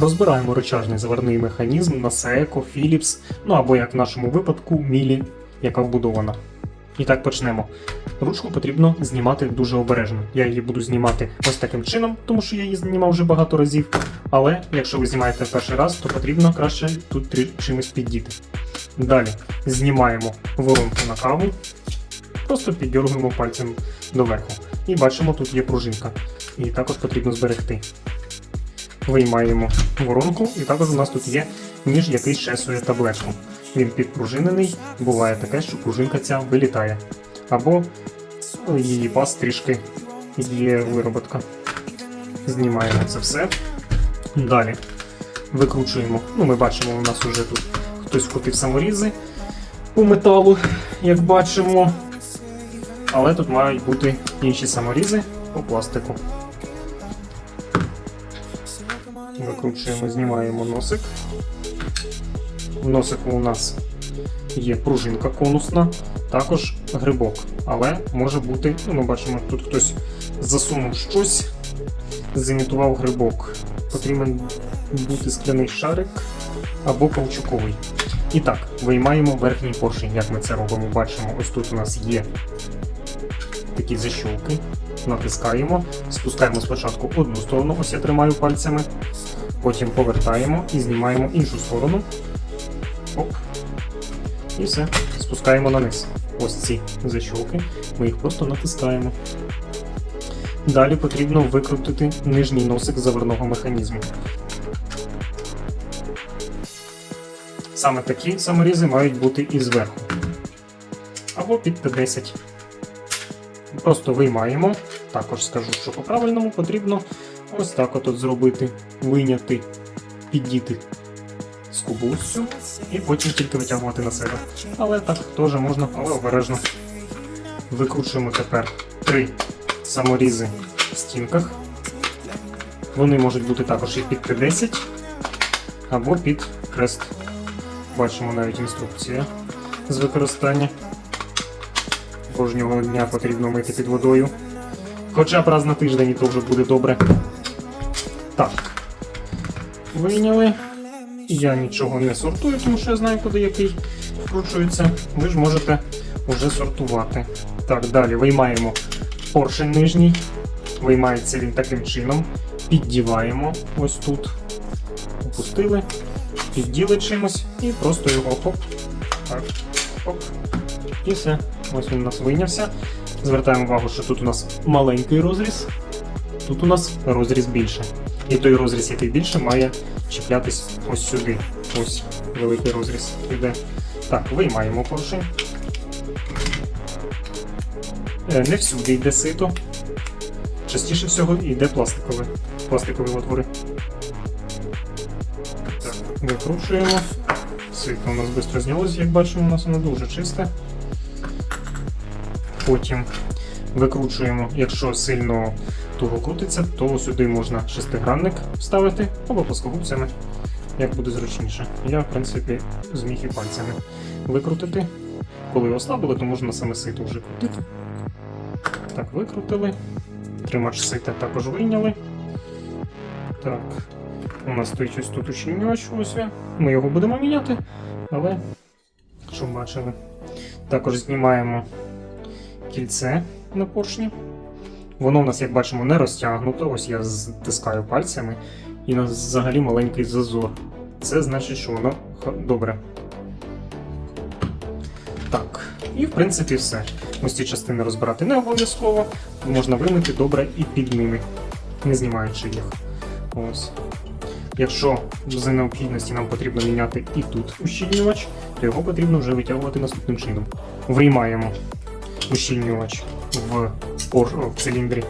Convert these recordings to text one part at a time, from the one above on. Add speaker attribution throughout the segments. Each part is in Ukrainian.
Speaker 1: Розбираємо речажний заварний механізм на Seiko, Philips, ну або як в нашому випадку Мілі, яка вбудована. І так почнемо. Ручку потрібно знімати дуже обережно. Я її буду знімати ось таким чином, тому що я її знімав вже багато разів. Але якщо ви знімаєте перший раз, то потрібно краще тут чимось піддіти. Далі знімаємо воронку на каву, просто піддергуємо пальцем доверху. І бачимо, тут є пружинка. І також потрібно зберегти. Виймаємо воронку, і також у нас тут є ніж, який щесує таблетку. Він підпружинений, буває таке, що пружинка ця вилітає. Або її пас трішки є вироботка. Знімаємо це все. Далі викручуємо. Ну, ми бачимо, у нас вже тут хтось вкупив саморізи у металу, як бачимо. Але тут мають бути інші саморізи по пластику. Викручуємо, знімаємо носик. В носику у нас є пружинка конусна, також грибок. Але може бути, ну ми бачимо, тут хтось засунув щось, зімітував грибок. Потрібен бути скляний шарик або каучуковий. І так, виймаємо верхній поршень, як ми це робимо. Бачимо, ось тут у нас є такі защолки. Натискаємо, спускаємо спочатку одну сторону, ось я тримаю пальцями, потім повертаємо і знімаємо іншу сторону. Оп. І все, спускаємо на низ. Ось ці защолки, ми їх просто натискаємо. Далі потрібно викрутити нижній носик заварного механізму. Саме такі саморізи мають бути і зверху. Або під Т10. Просто виймаємо. Також скажу, що по-правильному потрібно ось так от зробити. Вийняти, піддіти скобу всю і потім тільки витягувати на себе. Але так теж можна, але обережно. Викручуємо тепер три саморізи в стінках. Вони можуть бути також і під Т10 або під хрест. Бачимо навіть інструкція з використання. Кожного дня потрібно мити під водою. Хоча б раз на тиждень і то вже буде добре. Так. Вийняли. Я нічого не сортую, тому що я знаю, куди який вкручується. Ви ж можете вже сортувати. Так, далі виймаємо поршень нижній. Виймається він таким чином. Піддіваємо ось тут. Опустили, підділи чимось і просто його хоп. Так, хоп. І все. Ось він у нас вийнявся. Звертаємо увагу, що тут у нас маленький розріз, тут у нас розріз більше. І той розріз, який більше, має чіплятись ось сюди. Ось великий розріз іде. Так, виймаємо поршень. Не всюди йде сито. Частіше всього йде пластикове. Пластикові отвори. Так, викручуємо. Сито у нас швидко знялось, як бачимо, у нас воно дуже чисте. Потім викручуємо, якщо сильно туго крутиться, то сюди можна шестигранник вставити або плоскогубцями, як буде зручніше. Я, в принципі, зміг і пальцями викрутити. Коли ослабили, то можна саме сито вже крутити. Так, викрутили. Тримач сита також вийняли. Так, у нас стоїть ось тут ущільнювач. Ми його будемо міняти, але щоб бачили. Також знімаємо кільце на поршні. Воно у нас, як бачимо, не розтягнуто. Ось я стискаю пальцями, і нас взагалі маленький зазор. Це значить, що воно добре. Так, і в принципі все. Ось ці частини розбирати не обов'язково. Можна вимити добре і під ними, не знімаючи їх. Ось. Якщо за необхідності нам потрібно міняти і тут ущільнювач, то його потрібно вже витягувати наступним чином. Виймаємо ущільнювач в, в циліндрі.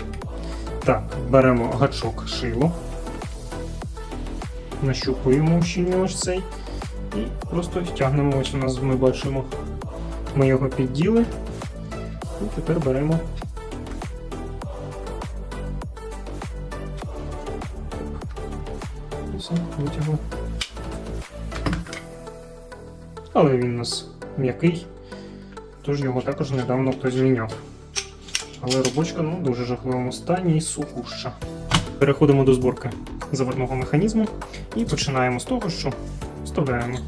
Speaker 1: Так, беремо гачок шило, нащупуємо ущільнювач цей і просто тягнемо. Ось у нас ми бачимо, ми його підділи. І тепер беремо. Все, витягли. Але він у нас м'який, тож його також недавно хтось зміняв. Але робочка ну, в дуже жахливому стані і сухуща. Переходимо до зборки. заварного механізму. І починаємо з того, що вставляємо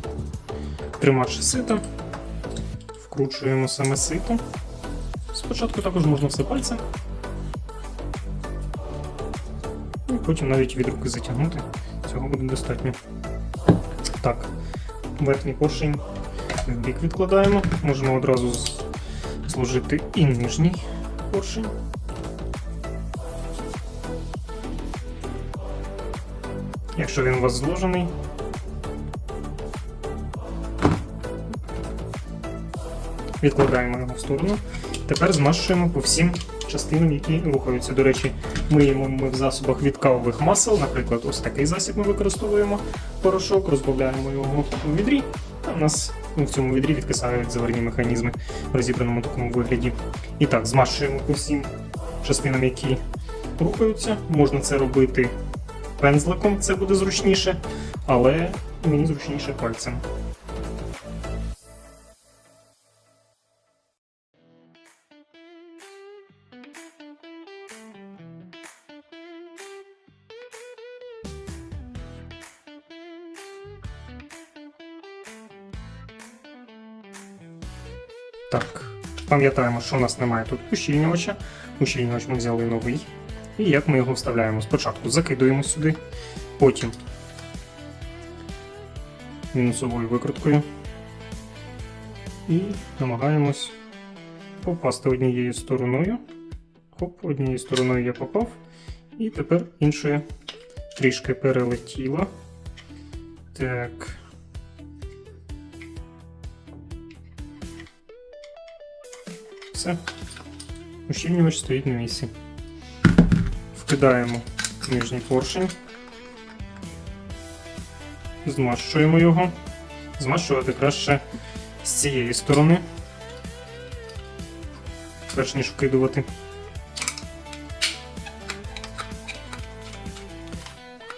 Speaker 1: тримач сита, вкручуємо саме сито. Спочатку також можна все пальцем. І потім навіть від руки затягнути. Цього буде достатньо. Так, верхній поршень в бік відкладаємо. Можемо одразу зложити і нижній поршень. Якщо він у вас зложений. Відкладаємо його в сторону. Тепер змащуємо по всім частинам, які рухаються. До речі, миємо ми в засобах від кавових масел. Наприклад, ось такий засіб ми використовуємо порошок, розбавляємо його у відрі. А в нас ну, в цьому відрі відкисають заварні механізми в розібраному такому вигляді. І так, змащуємо по всім частинам, які рухаються. Можна це робити пензликом, це буде зручніше, але мені зручніше пальцем. Так, пам'ятаємо, що у нас немає тут ущільнювача. Ущільнювач ми взяли новий. І як ми його вставляємо? Спочатку закидуємо сюди, потім мінусовою викруткою. І намагаємось попасти однією стороною. Хоп, однією стороною я попав. І тепер іншою трішки перелетіло. Так. Все. Ущільнювач стоїть на місці. Вкидаємо нижній поршень. Змащуємо його. Змащувати краще з цієї сторони. Перш ніж вкидувати.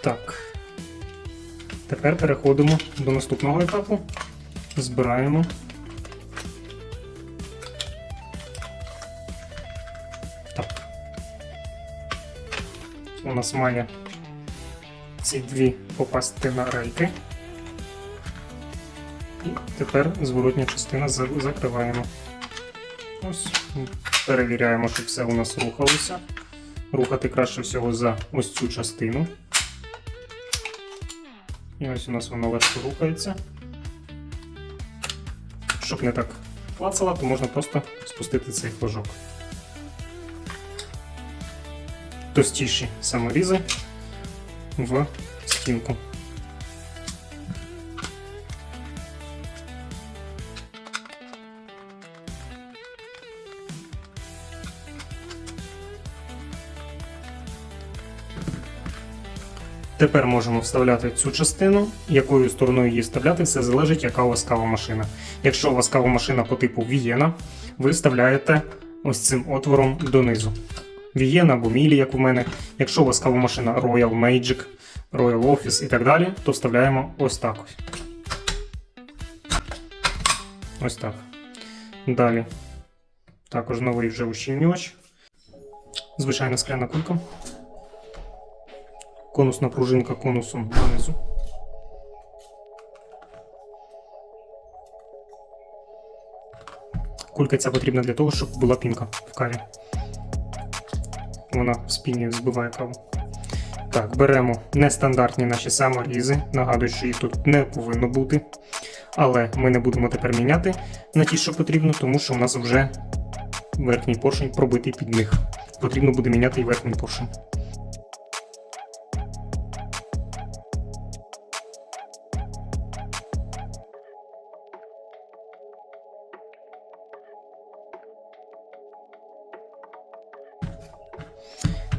Speaker 1: Так. Тепер переходимо до наступного етапу. Збираємо. У нас має ці дві попасти на рейки. І тепер зворотня частина закриваємо. Ось, перевіряємо, щоб все у нас рухалося. Рухати краще всього за ось цю частину. І ось у нас воно легко рухається. Щоб не так клацало, то можна просто спустити цей флажок. Товстіші саморізи в стінку. Тепер можемо вставляти цю частину, якою стороною її вставляти, все залежить, яка у вас кавомашина. Якщо у вас кавомашина по типу Вієна, ви вставляєте ось цим отвором донизу. Вієна або Мілі, як у мене. Якщо у вас кавомашина Royal Magic, Royal Office і так далі, то вставляємо ось так ось. Ось так. Далі. Також новий вже ущільнювач. Звичайна скляна кулька. Конусна пружинка конусом донизу. Кулька ця потрібна для того, щоб була пінка в каві. Вона в спіні збиває каву. Так, беремо нестандартні наші саморізи. Нагадую, що їх тут не повинно бути. Але ми не будемо тепер міняти на ті, що потрібно, тому що у нас вже верхній поршень пробитий під них. Потрібно буде міняти і верхній поршень.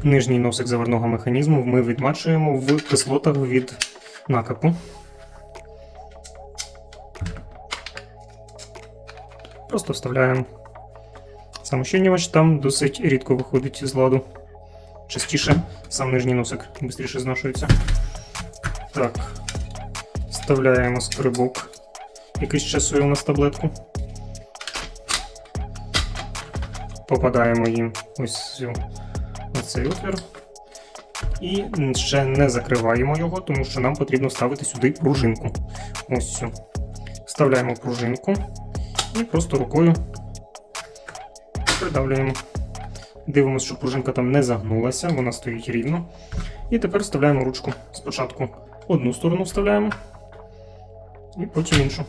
Speaker 1: Нижній носик заварного механізму ми відмачуємо в кислотах від накипу. Просто вставляємо сам ущільнювач, там досить рідко виходить з ладу. Частіше сам нижній носик швидше зношується. Так, вставляємо скрибок, який часує у нас таблетку. Попадаємо їм ось цю ось цей отвір. І ще не закриваємо його, тому що нам потрібно ставити сюди пружинку. Ось цю. Вставляємо пружинку і просто рукою придавлюємо. Дивимося, щоб пружинка там не загнулася, вона стоїть рівно. І тепер вставляємо ручку. Спочатку одну сторону вставляємо, і потім іншу.